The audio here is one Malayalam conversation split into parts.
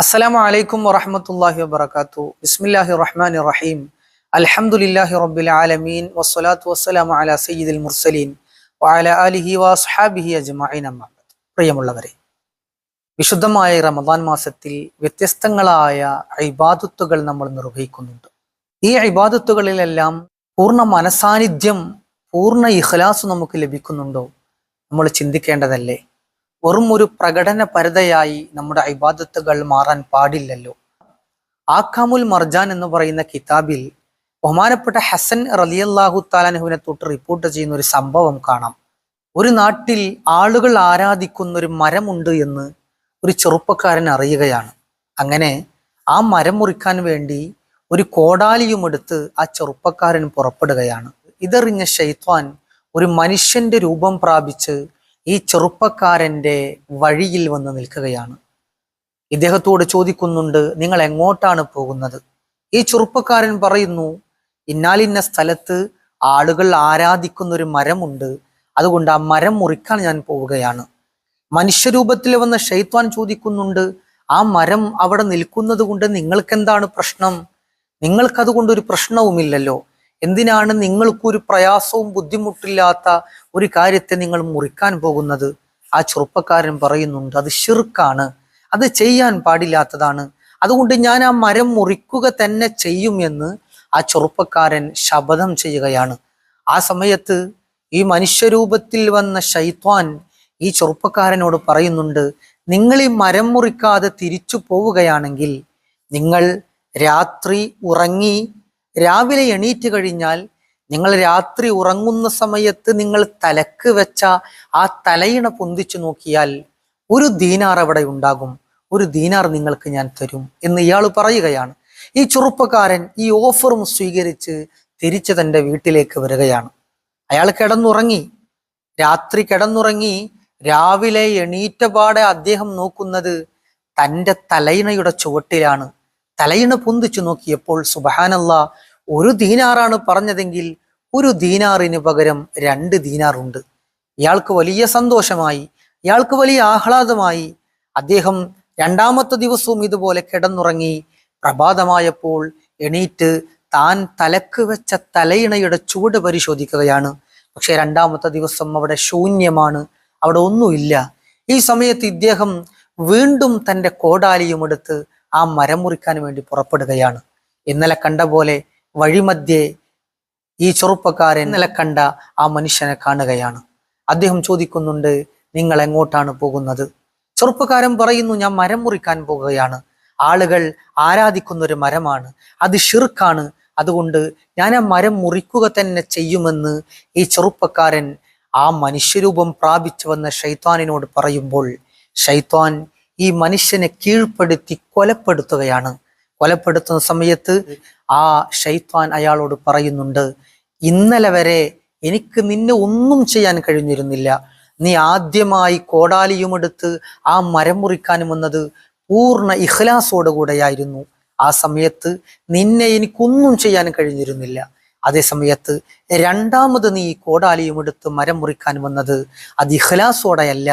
അസ്സലാമു അലൈക്കും വറഹമത്തല്ലാഹി വബർക്കാത്തു ബിസ്മില്ലാഹി റഹ്മാൻ റഹീം. അൽഹംദുലില്ലാഹി റബ്ബിൽ ആലമീൻ. വസ്സലാത്തു വസ്സലാമു അലാ സയ്യിദിൽ മുർസലീൻ. വഅല ആലിഹി വസ്ഹാബിഹി അജ്മഈൻ അമ്മാ. പ്രിയമുള്ളവരെ വിശുദ്ധമായ റമദാൻ മാസത്തിൽ വ്യത്യസ്തങ്ങളായ ഇബാദത്തുകൾ നമ്മൾ നിർവഹിക്കുന്നുണ്ട്. ഈ ഇബാദത്തുകളിലെല്ലാം പൂർണ മനസാന്നിധ്യം പൂർണ ഇഖ്ലാസ് നമുക്ക് ലഭിക്കുന്നുണ്ടോ? നമ്മൾ ചിന്തിക്കേണ്ടതല്ലേ? വെറും ഒരു പ്രകടന പരതയായി നമ്മുടെ ഇബാദത്തുകൾ മാറാൻ പാടില്ലല്ലോ. ആക്കാമുൽ മർജാൻ എന്ന് പറയുന്ന കിതാബിൽ ബഹുമാനപ്പെട്ട ഹസൻ റലിയല്ലാഹു താലാനുഹുവിനെ തൊട്ട് റിപ്പോർട്ട് ചെയ്യുന്ന ഒരു സംഭവം കാണാം. ഒരു നാട്ടിൽ ആളുകൾ ആരാധിക്കുന്ന ഒരു മരമുണ്ട് എന്ന് ഒരു ചെറുപ്പക്കാരൻ അറിയുകയാണ്. അങ്ങനെ ആ മരം മുറിക്കാൻ വേണ്ടി ഒരു കോടാലിയും എടുത്ത് ആ ചെറുപ്പക്കാരൻ പുറപ്പെടുകയാണ്. ഇതറിഞ്ഞ ഷെയ്ത്വാൻ ഒരു മനുഷ്യന്റെ രൂപം പ്രാപിച്ച് ഈ ചെറുപ്പക്കാരന്റെ വഴിയിൽ വന്ന് നിൽക്കുകയാണ്. ഇദ്ദേഹത്തോട് ചോദിക്കുന്നുണ്ട് നിങ്ങൾ എങ്ങോട്ടാണ് പോകുന്നത്? ഈ ചെറുപ്പക്കാരൻ പറയുന്നു ഇന്നാലിന്ന സ്ഥലത്ത് ആളുകൾ ആരാധിക്കുന്ന ഒരു മരമുണ്ട്. അതുകൊണ്ട് ആ മരം മുറിക്കാൻ ഞാൻ പോവുകയാണ്. മനുഷ്യരൂപത്തിൽ വന്ന ഷെയ്ത്വാൻ ചോദിക്കുന്നുണ്ട് ആ മരം അവിടെ നിൽക്കുന്നത് കൊണ്ട് നിങ്ങൾക്ക് എന്താണ് പ്രശ്നം? നിങ്ങൾക്കതുകൊണ്ട് ഒരു പ്രശ്നവുമില്ലല്ലോ. എന്തിനാണ് നിങ്ങൾക്കൊരു പ്രയാസവും ബുദ്ധിമുട്ടില്ലാത്ത ഒരു കാര്യത്തെ നിങ്ങൾ മുറിക്കാൻ പോകുന്നത്? ആ ചെറുപ്പക്കാരൻ പറയുന്നുണ്ട് അത് ഷിർക്കാണ് അത് ചെയ്യാൻ പാടില്ലാത്തതാണ്. അതുകൊണ്ട് ഞാൻ ആ മരം മുറിക്കുക തന്നെ ചെയ്യും എന്ന് ആ ചെറുപ്പക്കാരൻ ശപഥം ചെയ്യുകയാണ്. ആ സമയത്ത് ഈ മനുഷ്യരൂപത്തിൽ വന്ന ഷൈത്വാൻ ഈ ചെറുപ്പക്കാരനോട് പറയുന്നുണ്ട് നിങ്ങൾ ഈ മരം മുറിക്കാതെ തിരിച്ചു പോവുകയാണെങ്കിൽ നിങ്ങൾ രാത്രി ഉറങ്ങി രാവിലെ എണീറ്റ് കഴിഞ്ഞാൽ നിങ്ങൾ രാത്രി ഉറങ്ങുന്ന സമയത്ത് നിങ്ങൾ തലക്ക് വെച്ച ആ തലയിണ പൊന്തിച്ചു നോക്കിയാൽ ഒരു ദീനാർ അവിടെ ഉണ്ടാകും. ഒരു ദീനാർ നിങ്ങൾക്ക് ഞാൻ തരും എന്ന് ഇയാൾ പറയുകയാണ്. ഈ ചെറുപ്പക്കാരൻ ഈ ഓഫറും സ്വീകരിച്ച് തിരിച്ച് തന്റെ വീട്ടിലേക്ക് വരികയാണ്. അയാൾ കിടന്നുറങ്ങി. രാത്രി കിടന്നുറങ്ങി. രാവിലെ എണീറ്റപാടെ അദ്ദേഹം നോക്കുന്നത് തന്റെ തലയിണയുടെ ചുവട്ടിലാണ്. തലയിണ പൊന്തിച്ചു നോക്കിയപ്പോൾ സുബഹാനല്ല ഒരു ദീനാറാണ് പറഞ്ഞതെങ്കിൽ ഒരു ദീനാറിന് പകരം രണ്ട് ദീനാറുണ്ട്. ഇയാൾക്ക് വലിയ സന്തോഷമായി ഇയാൾക്ക് വലിയ ആഹ്ലാദമായി. അദ്ദേഹം രണ്ടാമത്തെ ദിവസവും ഇതുപോലെ കിടന്നുറങ്ങി പ്രഭാതമായപ്പോൾ എണീറ്റ് താൻ തലക്ക് വെച്ച തലയിണയുടെ ചൂട് പരിശോധിക്കുകയാണ്. പക്ഷേ രണ്ടാമത്തെ ദിവസം അവിടെ ശൂന്യമാണ് അവിടെ ഒന്നുമില്ല. ഈ സമയത്ത് ഇദ്ദേഹം വീണ്ടും തന്റെ കോടാലിയും എടുത്ത് ആ മരം മുറിക്കാൻ വേണ്ടി പുറപ്പെടുകയാണ്. ഇന്നലെ കണ്ട പോലെ വഴിമധ്യേ ഈ ചെറുപ്പക്കാരൻ ഇന്നലെ കണ്ട ആ മനുഷ്യനെ കാണുകയാണ്. അദ്ദേഹം ചോദിക്കുന്നുണ്ട് നിങ്ങൾ എങ്ങോട്ടാണ് പോകുന്നത്? ചെറുപ്പക്കാരൻ പറയുന്നു ഞാൻ മരം മുറിക്കാൻ പോകുകയാണ്. ആളുകൾ ആരാധിക്കുന്ന ഒരു മരമാണ്. അത് ഷിർക്കാണ് അതുകൊണ്ട് ഞാൻ ആ മരം മുറിക്കുക തന്നെ ചെയ്യുമെന്ന് ഈ ചെറുപ്പക്കാരൻ ആ മനുഷ്യരൂപം പ്രാപിച്ചു വന്ന പറയുമ്പോൾ ഷൈത്വാൻ ഈ മനുഷ്യനെ കീഴ്പ്പെടുത്തി കൊലപ്പെടുത്തുകയാണ്. കൊലപ്പെടുത്തുന്ന സമയത്ത് ആ ഷൈത്വാൻ അയാളോട് പറയുന്നുണ്ട് ഇന്നലെ വരെ എനിക്ക് നിന്നെ ഒന്നും ചെയ്യാൻ കഴിഞ്ഞിരുന്നില്ല. നീ ആദ്യമായി കോടാലിയുമെടുത്ത് ആ മരം മുറിക്കാനും വന്നത് പൂർണ ഇഹ്ലാസോടുകൂടെയായിരുന്നു ആ സമയത്ത് നിന്നെ എനിക്കൊന്നും ചെയ്യാൻ കഴിഞ്ഞിരുന്നില്ല. അതേ സമയത്ത് രണ്ടാമത് നീ കോടാലിയും എടുത്ത് മരം മുറിക്കാൻ വന്നത് അത് ഇഹ്ലാസോടെയല്ല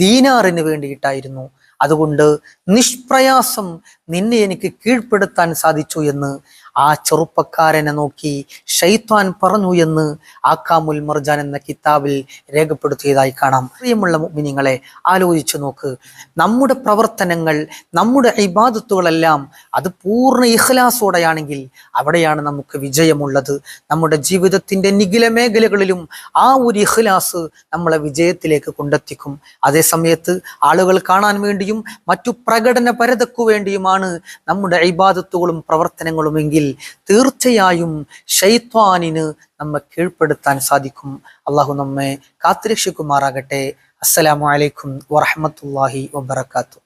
ദീനാറിന് വേണ്ടിയിട്ടായിരുന്നു. അതുകൊണ്ട് നിഷ്പ്രയാസം നിന്നെ എനിക്ക് കീഴ്പ്പെടുത്താൻ സാധിച്ചു എന്ന് ആ ചെറുപ്പക്കാരനെ നോക്കി ഷെയ്ത്താൻ പറഞ്ഞു എന്ന് ആക്കാമുൽ മർജാൻ എന്ന കിതാബിൽ രേഖപ്പെടുത്തിയതായി കാണാം. പ്രിയമുള്ള മിനിങ്ങളെ ആലോചിച്ചു നോക്ക്. നമ്മുടെ പ്രവർത്തനങ്ങൾ നമ്മുടെ ഇബാദത്തുകളെല്ലാം അത് പൂർണ ഇഖ്ലാസോടെയാണെങ്കിൽ അവിടെയാണ് നമുക്ക് വിജയമുള്ളത്. നമ്മുടെ ജീവിതത്തിന്റെ നിഖില മേഖലകളിലും ആ ഒരു ഇഖ്ലാസ് നമ്മളെ വിജയത്തിലേക്ക് കൊണ്ടെത്തിക്കും. അതേസമയത്ത് ആളുകൾ കാണാൻ വേണ്ടിയും മറ്റു പ്രകടന പരതക്കു വേണ്ടിയുമാണ് നമ്മുടെ ഇബാദത്തുകളും പ്രവർത്തനങ്ങളുമെങ്കിൽ തീർച്ചയായും ഷെയ്ത്വാനിന് നമ്മെ കീഴ്പ്പെടുത്താൻ സാധിക്കും. അള്ളാഹു നമ്മെ കാത്തിരക്ഷിക്കുമാറാകട്ടെ. അസ്സലാമു അലൈക്കും വറഹമത്തല്ലാഹി വബർക്കാത്തു